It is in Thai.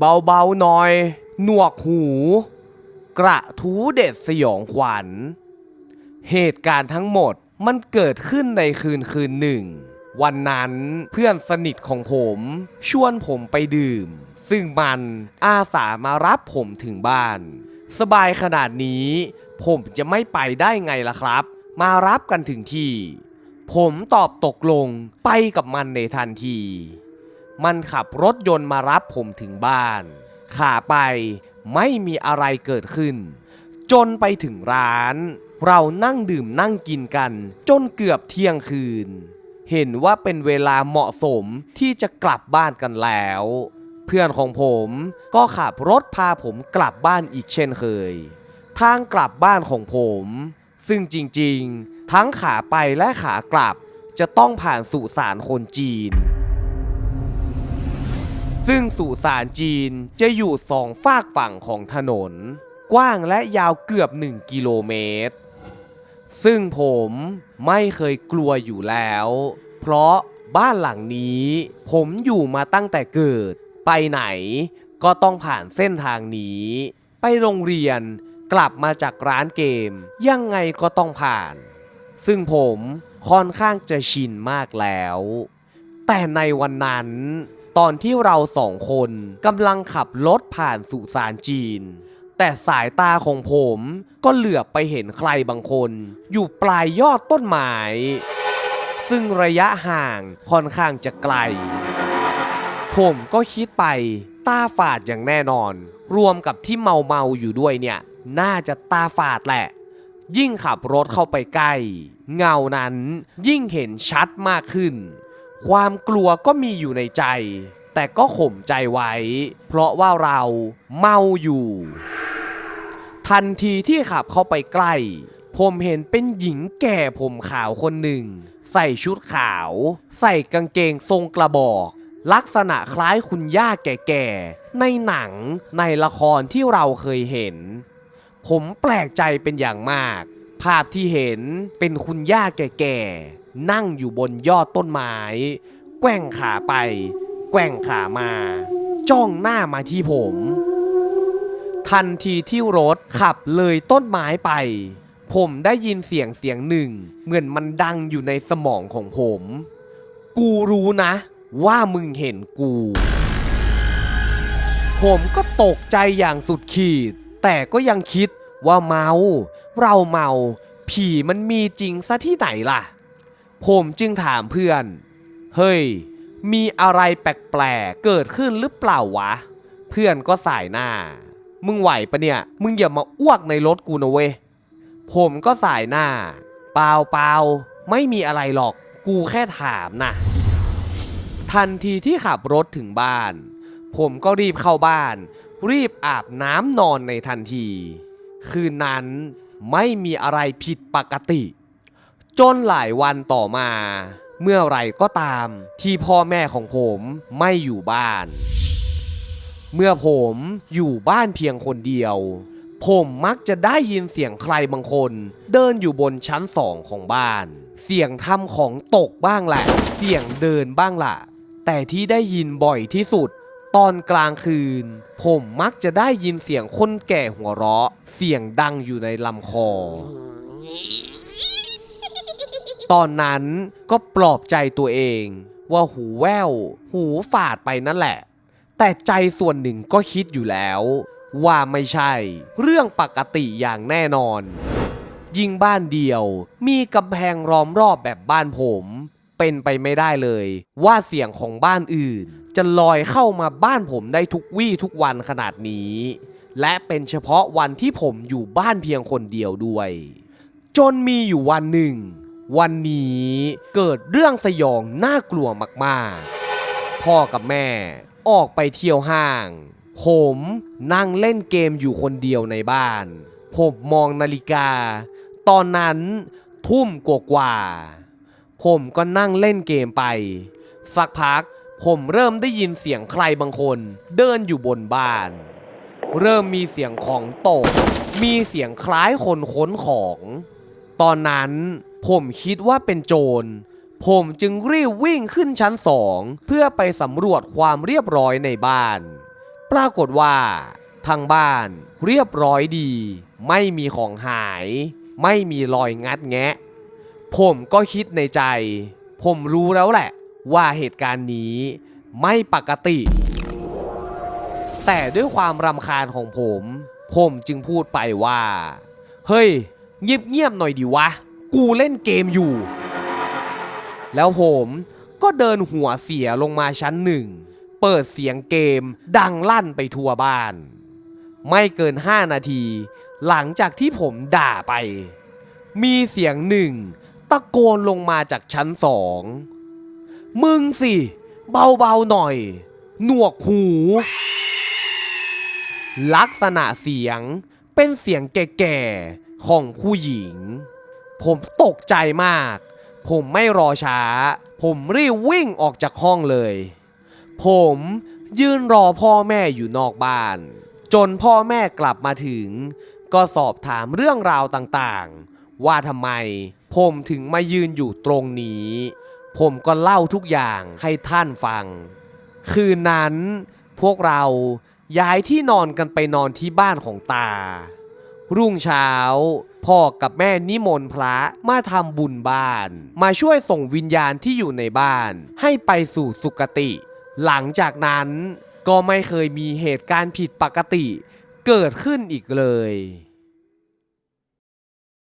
เบาๆหน่อย หนวกหู กระทู้เด็ดสยองขวัญ เหตุการณ์ทั้งหมดมันเกิดขึ้นในคืนคืนหนึ่ง วันนั้นเพื่อนสนิทของผมชวนผมไปดื่ม ซึ่งมันอาสามารับผมถึงบ้าน สบายขนาดนี้ ผมจะไม่ไปได้ไงล่ะครับ มารับกันถึงที่ ผมตอบตกลงไปกับมันในทันที มันขับรถยนต์มารับผมถึงบ้าน ขาไปไม่มีอะไรเกิดขึ้น จนไปถึงร้าน เรานั่งดื่มนั่งกินกัน จนเกือบเที่ยงคืน เห็นว่าเป็นเวลาเหมาะสมที่จะกลับบ้านกันแล้ว เพื่อนของผมก็ขับรถพาผมกลับบ้านอีกเช่นเคย ทางกลับบ้านของผม ซึ่งจริงๆ ทั้งขาไปและขากลับจะต้องผ่านสุสานคนจีน ซึ่งสุสานจีนจะอยู่สองฝากฝั่งของถนน กว้างและยาวเกือบ 1 กิโลเมตร ซึ่งผมไม่เคยกลัวอยู่แล้ว เพราะบ้านหลังนี้ ผมอยู่มาตั้งแต่เกิด ไปไหนก็ต้องผ่านเส้นทางนี้ ไปโรงเรียนกลับมาจากร้านเกม ยังไงก็ต้องผ่าน ซึ่งผมค่อนข้างจะชินมากแล้ว แต่ในวันนั้น ตอนที่เราสองคนกำลังขับรถผ่านสุสานจีน แต่สายตาของผมก็เหลือบไปเห็นใครบางคน อยู่ปลายยอดต้นไม้ซึ่งระยะห่างค่อนข้างจะไกล ผมก็คิดไปตาฝาดอย่างแน่นอน รวมกับที่เมาเมาๆอยู่ด้วยเนี่ย น่าจะตาฝาดแหละ ยิ่งขับรถเข้าไปใกล้ เงานั้นยิ่งเห็นชัดมากขึ้น ความกลัวก็มีอยู่ในใจ แต่ก็ข่มใจไว้ เพราะว่าเราเมาอยู่ ทันทีที่ขับเข้าไปใกล้ ผมเห็นเป็นหญิงแก่ผมขาวคนหนึ่ง ใส่ชุดขาว ใส่กางเกงทรงกระบอก ลักษณะคล้ายคุณย่าแก่ๆ ในหนังในละครที่เราเคยเห็น ผมแปลกใจเป็นอย่างมาก ภาพที่เห็นเป็นคุณย่าแก่ๆ นั่งอยู่บนยอดต้นไม้ แกว่งขาไป แกว่งขามา จ้องหน้ามาที่ผม ทันทีที่รถขับเลยต้นไม้ไป ผมได้ยินเสียงเสียงหนึ่ง เหมือนมันดังอยู่ในสมองของผม กูรู้นะ ว่ามึงเห็นกู ผมก็ตกใจอย่างสุดขีด แต่ก็ยังคิดว่าเมา เราเมา ผีมันมีจริงซะที่ไหนล่ะ ผมจึงถามเพื่อน เฮ้ย มีอะไรแปลกๆ เกิดขึ้นหรือเปล่าวะ เพื่อนก็สายหน้า มึงไหวปะเนี่ย มึงอย่ามาอ้วกในรถกูนะเว้ย ผมก็สายหน้า เปล่าเปล่าไม่มีอะไรหรอก กูแค่ถามนะ ทันทีที่ขับรถถึงบ้าน ผมก็รีบเข้าบ้าน รีบอาบน้ำนอนในทันที คืนนั้น ไม่มีอะไรผิดปกติ จนหลายวันต่อมา เมื่อไรก็ตามที่พ่อแม่ของผมไม่อยู่บ้าน เมื่อผมอยู่บ้านเพียงคนเดียว ผมมักจะได้ยินเสียงใครบางคน เดินอยู่บนชั้นสองของบ้าน เสียงทำของตกบ้างแหละ เสียงเดินบ้างล่ะ แต่ที่ได้ยินบ่อยที่สุด ตอนกลางคืน ผมมักจะได้ยินเสียงคนแก่หัวเราะ เสียงดังอยู่ในลำคอ ตอนนั้นก็ปลอบใจตัวเอง ว่าหูแว่ว หูฝาดไปนั่นแหละ แต่ใจส่วนหนึ่งก็คิดอยู่แล้ว ว่าไม่ใช่ เรื่องปกติอย่างแน่นอน ยิ่งบ้านเดียว มีกำแพงล้อมรอบแบบบ้านผม เป็นไปไม่ได้เลย ว่าเสียงของบ้านอื่น จะลอยเข้ามาบ้านผมได้ทุกวี่ทุกวันขนาดนี้ และเป็นเฉพาะวันที่ผมอยู่บ้านเพียงคนเดียวด้วย จนมีอยู่วันหนึ่ง วันนี้เกิดเรื่องสยองน่ากลัวมากๆ พ่อกับแม่ออกไปเที่ยวห้าง ผมนั่งเล่นเกมอยู่คนเดียวในบ้าน ผมมองนาฬิกา ตอนนั้นทุ่มกว่าๆผมก็นั่งเล่นเกมไป สักพัก ผมเริ่มได้ยินเสียงใครบางคน เดินอยู่บนบ้าน เริ่มมีเสียงของตก มีเสียงคล้ายคนค้นของ ตอนนั้นผมคิดว่าเป็นโจร ผมจึงรีบวิ่งขึ้นชั้นสอง เพื่อไปสำรวจความเรียบร้อยในบ้าน ปรากฏว่า ทางบ้านเรียบร้อยดี ไม่มีของหาย ไม่มีรอยงัดแงะ ผมก็คิดในใจ ผมรู้แล้วแหละ ว่าเหตุการณ์นี้ไม่ปกติ แต่ด้วยความรำคาญของผม ผมจึงพูดไปว่า เฮ้ย เงียบๆหน่อยดิวะ กูเล่นเกมอยู่ แล้วผมก็เดินหัวเสียลงมาชั้นหนึ่ง เปิดเสียงเกมดังลั่นไปทั่วบ้าน ไม่เกิน 5 นาที หลังจากที่ผมด่าไป มีเสียงหนึ่งตะโกนลงมาจากชั้นสอง มึงสิ เบาๆหน่อย หนวกหู ลักษณะเสียงเป็นเสียงแก่ๆ ของผู้หญิง ผมตกใจมาก ผมไม่รอช้า ผมรีบวิ่งออกจากห้องเลย ผมยืนรอพ่อแม่อยู่นอกบ้าน จนพ่อแม่กลับมาถึง ก็สอบถามเรื่องราวต่างๆ ว่าทำไมผมถึงมายืนอยู่ตรงนี้ ผมก็เล่าทุกอย่างให้ท่านฟัง คืนนั้นพวกเราย้ายที่นอนกันไปนอนที่บ้านของตา รุ่งเช้า พ่อกับแม่นิมนต์พระมาทำบุญบ้าน มาช่วยส่งวิญญาณที่อยู่ในบ้าน ให้ไปสู่สุคติ หลังจากนั้นก็ไม่เคยมีเหตุการณ์ผิดปกติ เกิดขึ้นอีกเลย